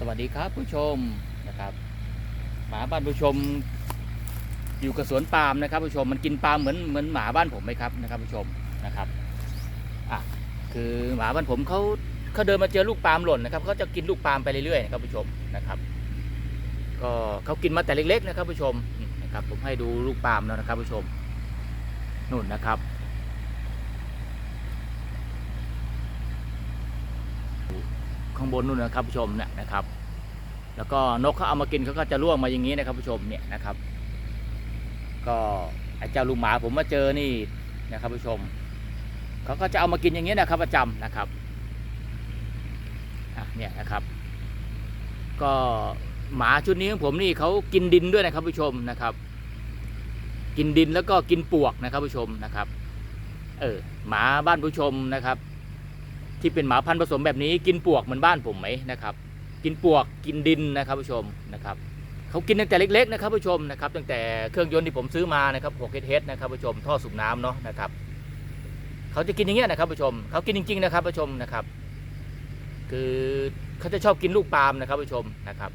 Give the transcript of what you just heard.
สวัสดีครับผู้ชมนะครับหมาบ้านผู้ชม อยู่กับสวนปาล์มนะครับผู้ชมมันกินปาล์มเหมือนเหมือนหมาบ้านผมไหมครับนะครับผู้ชมนะครับอะคือหมาบ้านผมเขาเขาเดินมาเจอลูกปาล์มหล่นนะครับเขาจะกินลูกปาล์มไปเรื่อยๆนะครับผู้ชมนะครับก็เขากินมาแต่เล็กๆนะครับผู้ชมนะครับผมให้ดูลูกปาล์มแล้วนะครับผู้ชมนู่นนะครับ ข้างบนนู่นนะครับผู้ชมเนี่ยนะครับ แล้วก็นกเขาเอามากินเขาก็จะล่วงมาอย่างนี้นะครับผู้ชมเนี่ยนะครับ ก็ไอ้เจ้าลูกหมาผมมาเจอนี่นะครับผู้ชมเขาก็จะเอามากินอย่างนี้นะครับประจำนะครับอะเนี่ยนะครับ ก็หมาชุดนี้ของผมนี่เขากินดินด้วยนะครับผู้ชมนะครับ กินดินแล้วก็กินปวกนะครับผู้ชมนะครับ เออหมาบ้านผู้ชมนะครับ ที่เป็นหมาพันธุ์ผสมแบบนี้กินปวกเหมือนบ้านผมไหมนะครับ กินปวกกินดินนะครับผู้ชมนะครับเขากินตั้งแต่เล็กๆนะครับผู้ชมนะครับตั้งแต่เครื่องยนต์ที่ผมซื้อมานะครับ6 h นะครับผู้ชมท่อสูบน้ำเนาะนะครับเขาจะกินอย่างเงี้ยนะครับผู้ชมเขากินจริง ๆ นะครับผู้ชมนะครับ คือเขาจะชอบกินลูกปาล์มนะครับผู้ชมนะครับ